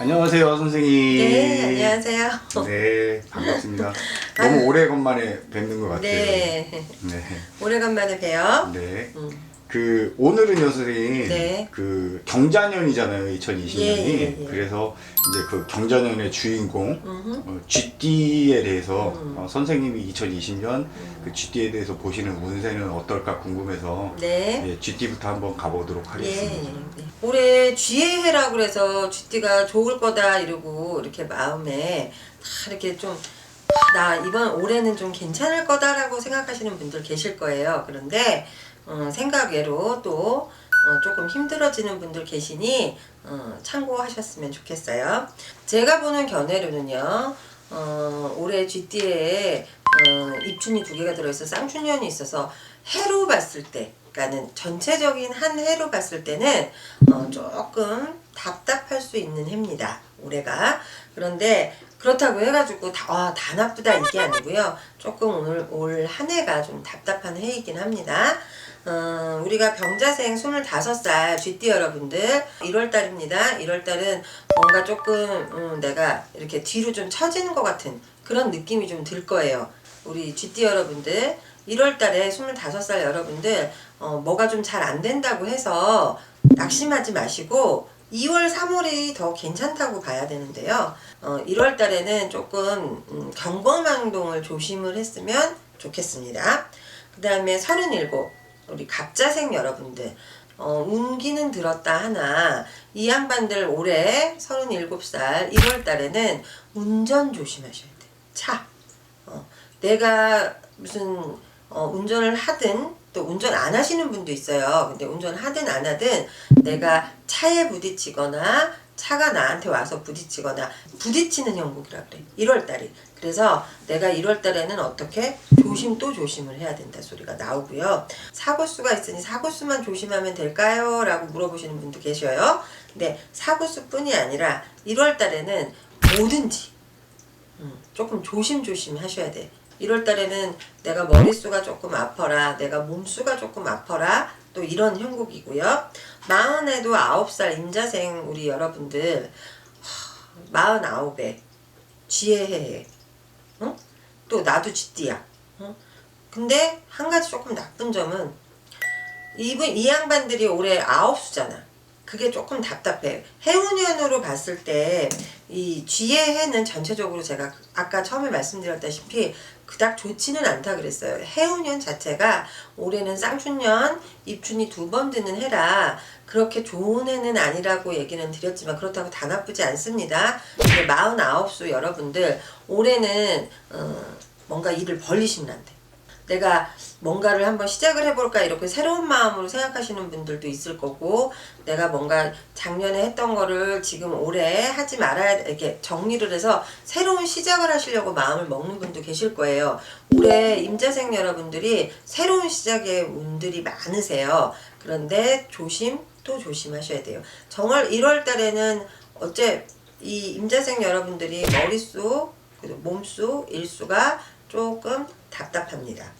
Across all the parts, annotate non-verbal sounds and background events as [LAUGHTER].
안녕하세요 선생님. 네, 안녕하세요. 네 반갑습니다. [LAUGHS] 너무 오래간만에 뵙는 것 같아요. 네, 네. 오래간만에 봬요. 네. 음. 그 오늘은요 선생님 네. 그 경자년이잖아요 2020년이 예, 예, 예. 그래서 이제 그 경자년의 주인공 음흠. 어, GD에 대해서 음. 어, 선생님이 2020년 그 GD에 대해서 보시는 운세는 어떨까 궁금해서 네. 예, GD부터 한번 가보도록 예, 하겠습니다. 예, 네. 올해 쥐해라고 그래서 쥐띠가 좋을 거다 이러고 이렇게 마음에 다 이렇게 좀 나 이번 올해는 좀 괜찮을 거다라고 생각하시는 분들 계실 거예요. 그런데 어, 생각외로 또 어, 조금 힘들어지는 분들 계시니 어, 참고하셨으면 좋겠어요. 제가 보는 견해로는요. 어, 올해 쥐띠에 어, 입춘이 두 개가 들어있어 쌍춘년이 있어서 해로 봤을 때 그러니까는 전체적인 한 해로 봤을 때는 어, 조금 답답할 수 있는 해입니다. 올해가 그런데 그렇다고 해가지고 다, 아, 다 나쁘다 이게 아니고요. 조금 오늘 올 한 해가 좀 답답한 해이긴 합니다. 어, 우리가 병자생 25살 쥐띠 여러분들 1월달입니다. 1월달은 뭔가 조금 음, 내가 이렇게 뒤로 좀 처지는 것 같은 그런 느낌이 좀 들 거예요. 우리 쥐띠 여러분들 1월달에 25살 여러분들 어, 뭐가 좀 잘 안 된다고 해서 낙심하지 마시고 2월, 3월이 더 괜찮다고 봐야 되는데요. 어, 1월 달에는 조금 음, 경범행동을 조심을 했으면 좋겠습니다. 그 다음에 37, 우리 갑자생 여러분들. 어, 운기는 들었다 하나 이 양반들 올해 37살 1월 달에는 운전 조심하셔야 돼요. 차. 어, 내가 무슨 어, 운전을 하든 또 운전 안 하시는 분도 있어요. 근데 운전 하든 안 하든 내가 차에 부딪히거나 차가 나한테 와서 부딪히거나 부딪히는 형국이라 그래. 1월 달이. 그래서 내가 1월 달에는 어떻게 조심 또 조심을 해야 된다 소리가 나오고요. 사고수가 있으니 사고수만 조심하면 될까요? 라고 물어보시는 분도 계셔요. 근데 사고수뿐이 아니라 1월 달에는 뭐든지 음, 조금 조심조심 하셔야 돼. 1월 달에는 내가 머릿수가 조금 아파라, 내가 몸수가 조금 아파라, 또 이런 형국이고요. 마흔에도 아홉 살 임자생 우리 여러분들, 마흔 아홉에 지혜해. 어? 또 나도 쥐띠야. 어? 근데 한 가지 조금 나쁜 점은 이분 이 양반들이 올해 아홉 수잖아. 그게 조금 답답해. 해운년으로 봤을 때 이 쥐의 해는 전체적으로 제가 아까 처음에 말씀드렸다시피 그닥 좋지는 않다 그랬어요. 해운년 자체가 올해는 쌍춘년 입춘이 두 번 드는 해라 그렇게 좋은 해는 아니라고 얘기는 드렸지만 그렇다고 다 나쁘지 않습니다. 근데 49수 여러분들 올해는 어, 뭔가 일을 벌리시면 안 돼. 내가 뭔가를 한번 시작을 해볼까 이렇게 새로운 마음으로 생각하시는 분들도 있을 거고 내가 뭔가 작년에 했던 거를 지금 올해 하지 말아야 이렇게 정리를 해서 새로운 시작을 하시려고 마음을 먹는 분도 계실 거예요. 올해 임자생 여러분들이 새로운 시작의 운들이 많으세요. 그런데 조심 또 조심하셔야 돼요. 정월 1월 달에는 어째 이 임자생 여러분들이 그리고 몸수 일수가 조금 답답합니다.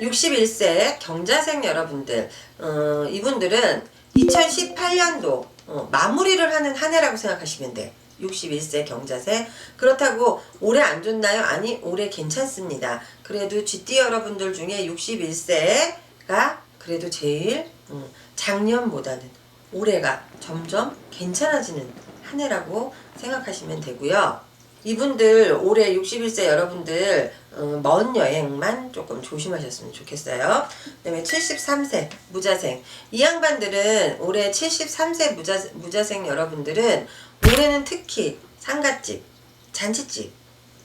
61세 경자생 여러분들 어, 이분들은 2018년도 어, 마무리를 하는 한 해라고 생각하시면 돼. 61세 경자세 그렇다고 올해 안 좋나요? 아니 올해 괜찮습니다. 그래도 GT 여러분들 중에 61세가 그래도 제일 음, 작년보다는 올해가 점점 괜찮아지는 한 해라고 생각하시면 되고요. 이분들 올해 61세 여러분들 어, 먼 여행만 조금 조심하셨으면 좋겠어요. 그다음에 73세 무자생 이 양반들은 올해 73세 무자, 무자생 여러분들은 올해는 특히 상갓집, 잔치집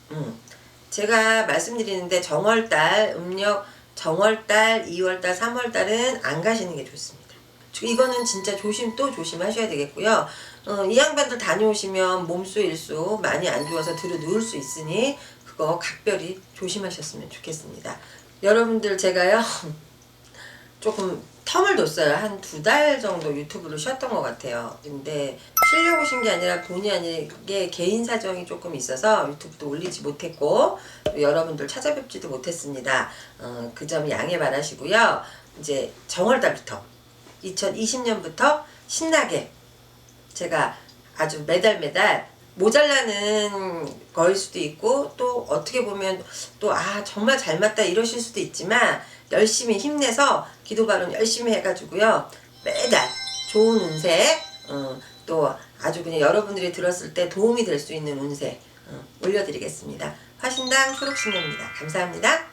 음, 제가 말씀드리는데 정월달 음력 정월달, 2월달, 3월달은 안 가시는 게 좋습니다. 이거는 진짜 조심 또 조심하셔야 되겠고요. 어, 이 양반들 다녀오시면 몸수 일수 많이 안 좋아서 들어 누울 수 있으니 그거 각별히 조심하셨으면 좋겠습니다. 여러분들 제가요 [LAUGHS] 조금 텀을 뒀어요. 한 두 달 정도 유튜브를 쉬었던 것 같아요. 근데 쉬려고 쉰 게 아니라 본의 아니게 개인 사정이 조금 있어서 유튜브도 올리지 못했고 또 여러분들 찾아뵙지도 못했습니다. 어, 그 점 양해 바라시고요. 이제 정월달부터 2020년부터 신나게 제가 아주 매달 매달 모자라는 거일 수도 있고 또 어떻게 보면 또 아 정말 잘 맞다 이러실 수도 있지만 열심히 힘내서 기도 발언 열심히 해가지고요 매달 좋은 운세 어, 또 아주 그냥 여러분들이 들었을 때 도움이 될 수 있는 운세 어, 올려드리겠습니다. 화신당 초록신녀입니다. 감사합니다.